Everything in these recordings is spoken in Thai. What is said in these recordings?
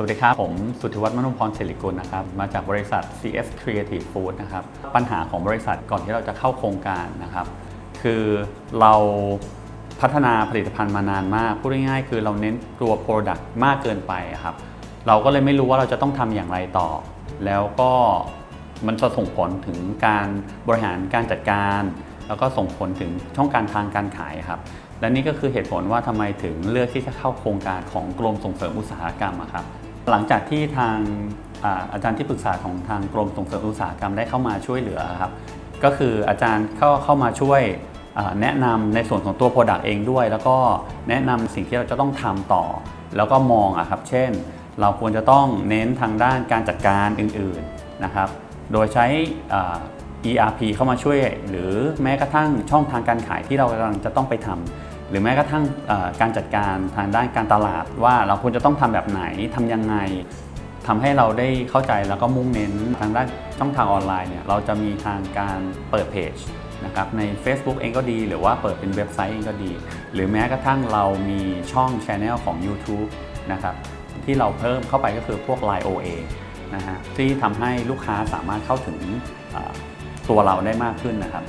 สวัสดีครับ ผมสุทธิวัฒน์มนุพรศิริกุลนะครับ มาจากบริษัท CS Creative Food นะครับ ปัญหาของบริษัทก่อนที่เราจะเข้าโครงการนะครับ คือเราพัฒนาผลิตภัณฑ์มานานมาก พูดง่ายๆ คือเราเน้นตัว Product มากเกินไปครับ เราก็เลยไม่รู้ว่าเราจะต้องทำอย่างไรต่อ แล้วก็มันจะส่งผลถึงการบริหารการจัดการ แล้วก็ส่งผลถึงช่องการทางการขายครับและนี่ก็คือเหตุผลว่าทำไมถึงเลือกที่จะเข้าโครงการของกรมส่งเสริมอุตสาหกรรมครับ หลังจากที่ทางอาจารย์ที่ปรึกษาของทางกรมส่งเสริมอุตสาหกรรมได้เข้ามาช่วยเหลือครับก็คืออาจารย์เข้าเข้ามาช่วยแนะนำในส่วนของตัว Product เองด้วย แล้วก็แนะนำสิ่งที่เราจะต้องทำต่อ แล้วก็มองอะครับ เช่น เราควรจะต้องเน้นทางด้านการจัดการอื่นๆนะครับ โดยใช้ ERP เข้ามาช่วย หรือแม้กระทั่งช่องทางการขายที่เรากำลังจะต้องไปทำ หรือแม้กระทั่งการจัดการทางด้านการตลาดว่าเราควรจะต้องทำแบบไหนทำยังไงทำให้เราได้เข้าใจแล้วก็มุ่งเน้นทางด้านช่องทางออนไลน์เนี่ยเราจะมีทางการเปิดเพจนะครับใน Facebook เองก็ดีหรือว่าเปิดเป็นเว็บไซต์เองก็ดี หรือแม้กระทั่งเรามีช่อง Channel ของ YouTube นะครับที่เราเพิ่มเข้าไปก็คือพวก Line OA นะฮะที่ทำให้ลูกค้าสามารถเข้าถึงตัวเราได้มากขึ้นนะครับ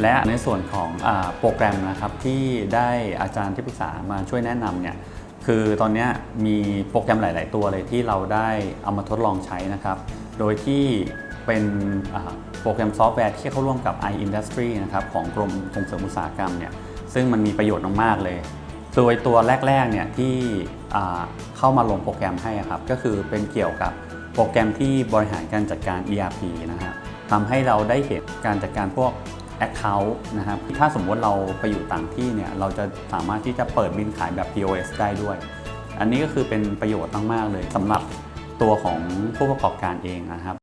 และในส่วนของอโปรแกรมนะครับที่ได้อาจารย์ที่ปรึกษามาช่วยแนะนำเนี่ยคือตอนนี้มีโปรแกรมหลาย ๆ ตัวเลยที่เราได้เอามาทดลองใช้นะครับ โดยที่เป็นโปรแกรมซอฟต์แวร์ที่เข้าร่วมกับ iIndustry นะครับของกรมส่งเสริมอุตสาหกรรมเนี่ยซึ่งมันมีประโยชน์มาก ๆ เลย โดยตัวแรก ๆ เนี่ยที่เข้ามาลงโปรแกรมให้อะครับก็คือเป็นเกี่ยวกับโปรแกรมที่บริหารการจัดการ ERP นะฮะทำให้เราได้เห็นการจัดการพวก Account นะครับถ้าสมมติเราไปอยู่ต่างที่เนี่ยเราจะสามารถที่จะเปิดบินขายแบบ POS ได้ด้วย อันนี้ก็คือเป็นประโยชน์มากๆเลยสำหรับตัวของผู้ประกอบการเองนะครับ